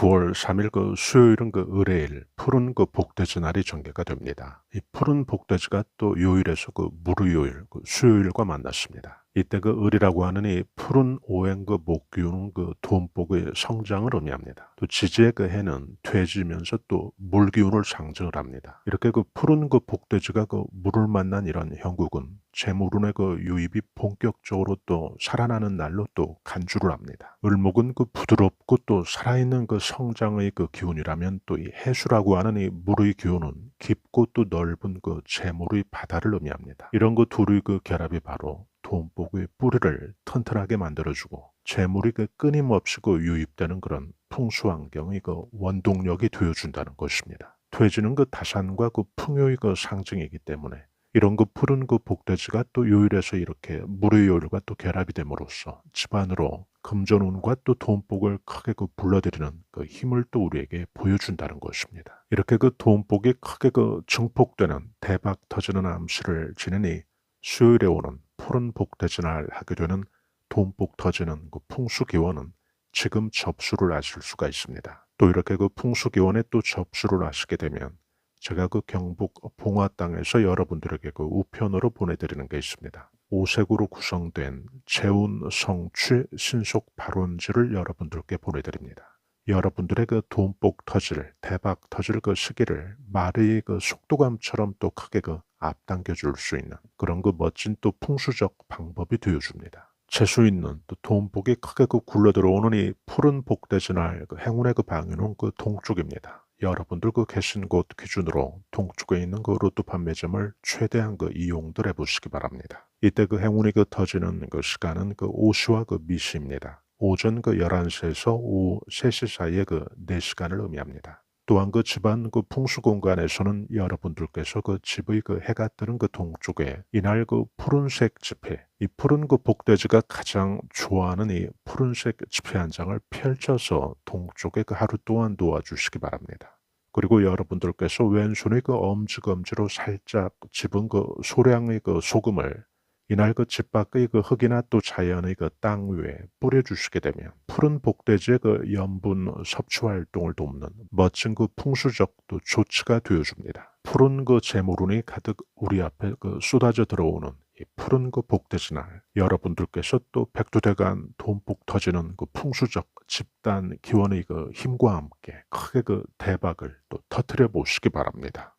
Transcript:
9월 3일 그 수요일은 그 의뢰일 푸른 그 복돼지 날이 전개가 됩니다. 이 푸른 복돼지가 또 요일에서 그 무르요일 그 수요일과 만났습니다. 이때 그 을이라고 하는 이 푸른 오행 그 목기운은 그 돈복의 성장을 의미합니다. 또 지지의 그 해는 퇴지면서 또 물기운을 상징을 합니다. 이렇게 그 푸른 그 복돼지가 그 물을 만난 이런 형국은 재물운의 그 유입이 본격적으로 또 살아나는 날로 또 간주를 합니다. 을목은 그 부드럽고 또 살아있는 그 성장의 그 기운이라면 또 이 해수라고 하는 이 물의 기운은 깊고 또 넓은 그 재물의 바다를 의미합니다. 이런 그 둘의 그 결합이 바로 돈복의 뿌리를 튼튼하게 만들어주고 재물이 그 끊임없이 그 유입되는 그런 풍수 환경의 그 원동력이 되어준다는 것입니다. 퇴지는 그 다산과 그 풍요의 그 상징이기 때문에 이런 그 푸른 그 복돼지가 또 요일에서 이렇게 물의 요일과 또 결합이 됨으로써 집안으로 금전운과 또 돈복을 크게 그 불러들이는 그 힘을 또 우리에게 보여준다는 것입니다. 이렇게 그 돈복이 크게 그 증폭되는 대박 터지는 암시를 지내니 수요일에 오는 푸른 복돼지날 하게 되는 돈복 터지는 그 풍수기원은 지금 접수를 하실 수가 있습니다. 또 이렇게 그 풍수기원에 또 접수를 하시게 되면 제가 그 경북 봉화 땅에서 여러분들에게 그 우편으로 보내드리는 게 있습니다. 오색으로 구성된 재운 성취 신속 발원지를 여러분들께 보내드립니다. 여러분들의 그 돈복 터질, 대박 터질 그 시기를 말의 그 속도감처럼 또 크게 그 앞당겨 줄 수 있는 그런 그 멋진 또 풍수적 방법이 되어줍니다. 재수 있는 또 돈복이 크게 그 굴러 들어오는 이 푸른 복대지날 그 행운의 그 방향은 그 동쪽입니다. 여러분들 그 계신 곳 기준으로 동쪽에 있는 그 로또 판매점을 최대한 그 이용들 해보시기 바랍니다. 이때 그 행운이 그 터지는 그 시간은 그 오시와 그 미시입니다. 오전 그 11시에서 오후 3시 사이의 그 4시간을 의미합니다. 또한 그 집안 그 풍수 공간에서는 여러분들께서 그 집의 그 해가 뜨는 그 동쪽에 이날 그 푸른색 지폐, 이 푸른 그 복돼지가 가장 좋아하는 이 푸른색 지폐 한 장을 펼쳐서 동쪽에 그 하루 동안 놓아주시기 바랍니다. 그리고 여러분들께서 왼손의 그 엄지검지로 살짝 집은 그 소량의 그 소금을 이날 그 집 밖의 그 흙이나 또 자연의 그 땅 위에 뿌려주시게 되면 푸른 복돼지의 그 염분 섭취 활동을 돕는 멋진 그 풍수적 또 조치가 되어줍니다. 푸른 그 재물운이 가득 우리 앞에 그 쏟아져 들어오는 이 푸른 그 복돼지 날 여러분들께서 또 백두대간 돈복 터지는 그 풍수적 집단 기원의 그 힘과 함께 크게 그 대박을 또 터트려 보시기 바랍니다.